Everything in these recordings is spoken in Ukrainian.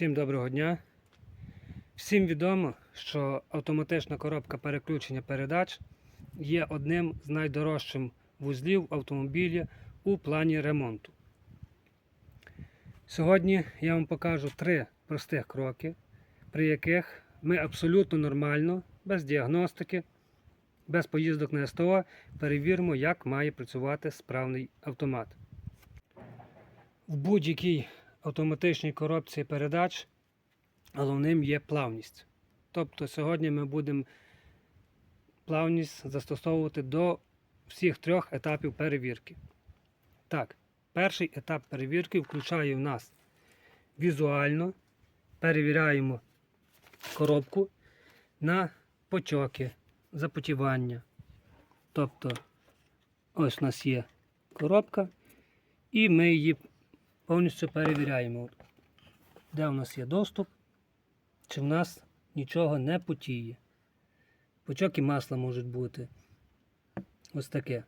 Всім доброго дня. Всім відомо, що автоматична коробка переключення передач є одним з найдорожчих вузлів автомобілі у плані ремонту. Сьогодні я вам покажу три простих кроки, при яких ми абсолютно нормально, без діагностики, без поїздок на СТО перевіримо, як має працювати справний автомат. В будь-якій автоматичній коробці передач головним є плавність. Тобто сьогодні ми будемо плавність застосовувати до всіх трьох етапів перевірки. Так, перший етап перевірки включає в нас візуально, перевіряємо коробку на потьоки, запотівання. Тобто, ось у нас є коробка, і ми її повністю перевіряємо, де у нас є доступ, чи в нас нічого не потіє. Почоки масла можуть бути. Ось таке.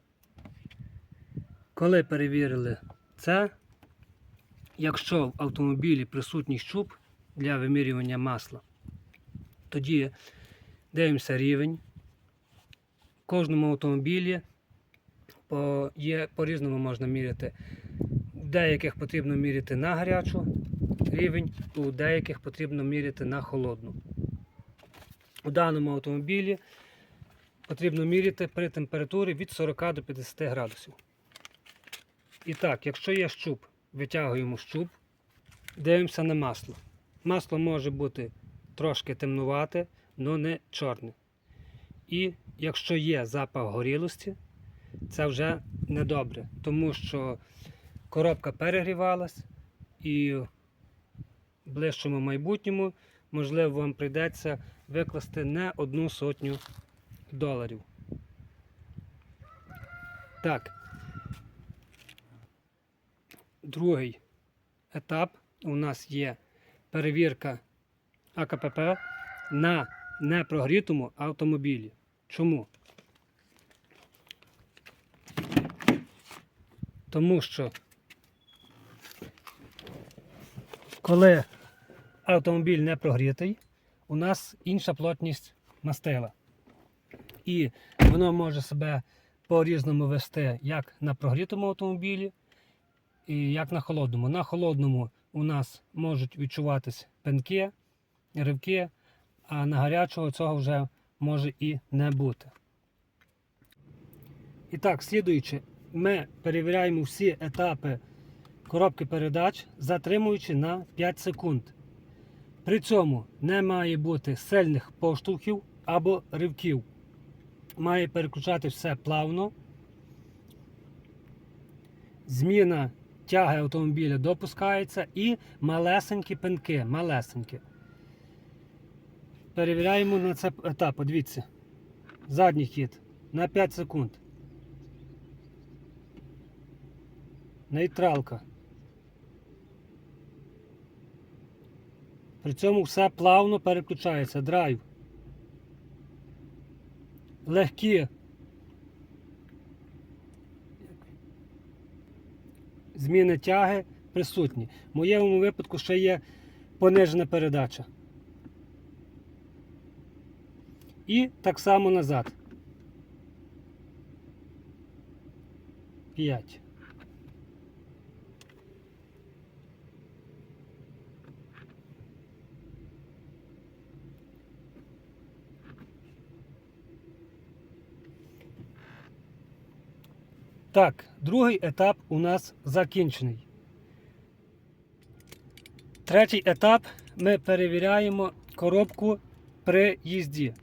Коли перевірили це, якщо в автомобілі присутній щуп для вимірювання масла, тоді дивимося рівень. В кожному автомобілі по, є, по-різному можна міряти. Деяких потрібно міряти на гарячу рівень, у деяких потрібно міряти на холодну. У даному автомобілі потрібно міряти при температурі від 40 до 50 градусів. І так, якщо є щуп, витягуємо щуп, дивимося на масло. Масло може бути трошки темнувате, але не чорне. І якщо є запах горілості, це вже недобре, тому що коробка перегрівалась і в ближчому майбутньому, можливо, вам прийдеться викласти не одну сотню доларів. Так. Другий етап у нас є перевірка АКПП на непрогрітому автомобілі. Чому? Тому що коли автомобіль не прогрітий, у нас інша плотність мастила. І воно може себе по-різному вести як на прогрітому автомобілі, і як на холодному. На холодному у нас можуть відчуватись пенки, ривки, а на гарячого цього вже може і не бути. І так, слідуючи, ми перевіряємо всі етапи коробки передач, затримуючи на 5 секунд. При цьому не має бути сильних поштовхів або ривків. Має переключати все плавно. Зміна тяги автомобіля допускається і малесенькі пинки. Малесенькі. Перевіряємо на це етап. Подивіться. Задній хід на 5 секунд. Нейтралка. При цьому все плавно переключається. Драйв. Легкі. Зміни тяги присутні. В моєму випадку ще є понижена передача. І так само назад. 5. Так, другий етап у нас закінчений. Третій етап ми перевіряємо коробку при їзді.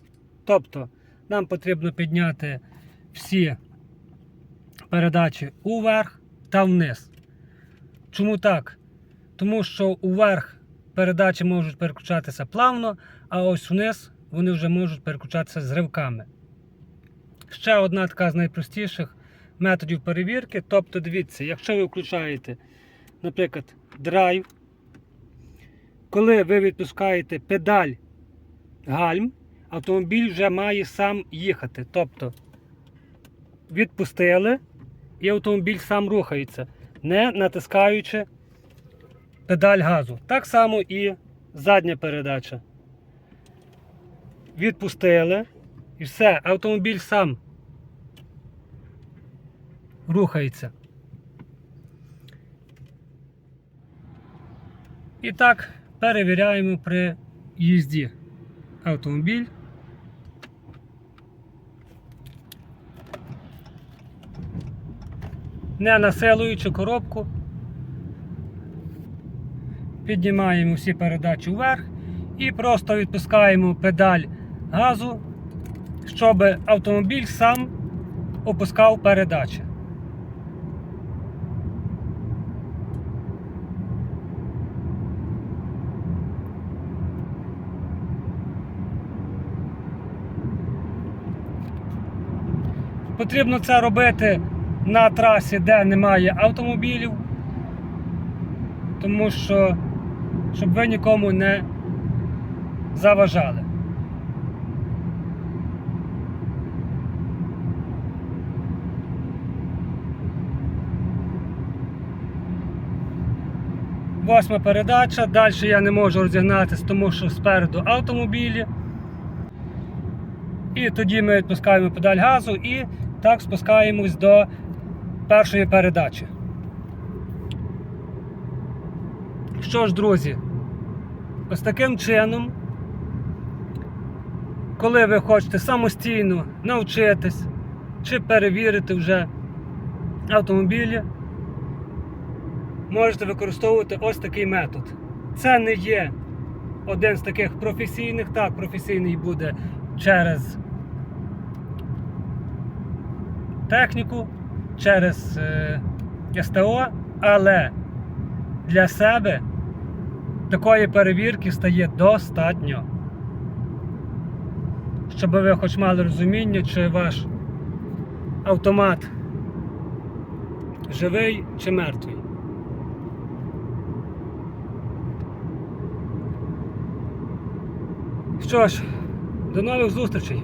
Тобто нам потрібно підняти всі передачі уверх та вниз. Чому так? Тому що уверх передачі можуть переключатися плавно, а ось вниз вони вже можуть переключатися з ривками. Ще одна така з найпростіших методів перевірки. Тобто, дивіться, якщо ви включаєте, наприклад, драйв, коли ви відпускаєте педаль гальм, автомобіль вже має сам їхати. Тобто відпустили і автомобіль сам рухається, не натискаючи педаль газу. Так само і задня передача. Відпустили. І все, автомобіль сам рухається. І так перевіряємо при їзді автомобіль. Не насилуючи коробку. Піднімаємо всі передачі вверх і просто відпускаємо педаль газу, щоб автомобіль сам опускав передачі. Потрібно це робити на трасі, де немає автомобілів, тому що щоб ви нікому не заважали. Восьма передача. Далі я не можу розігнатися, тому що спереду автомобілі. І тоді ми відпускаємо педаль газу і так спускаємось до першої передачі. Що ж, друзі, ось таким чином, коли ви хочете самостійно навчитись чи перевірити вже автомобілі, можете використовувати ось такий метод. Це не є один з таких професійних, так, професійний буде через техніку, через е, СТО, але для себе такої перевірки стає достатньо. Щоб ви хоч мали розуміння, чи ваш автомат живий чи мертвий. Що ж, до нових зустрічей!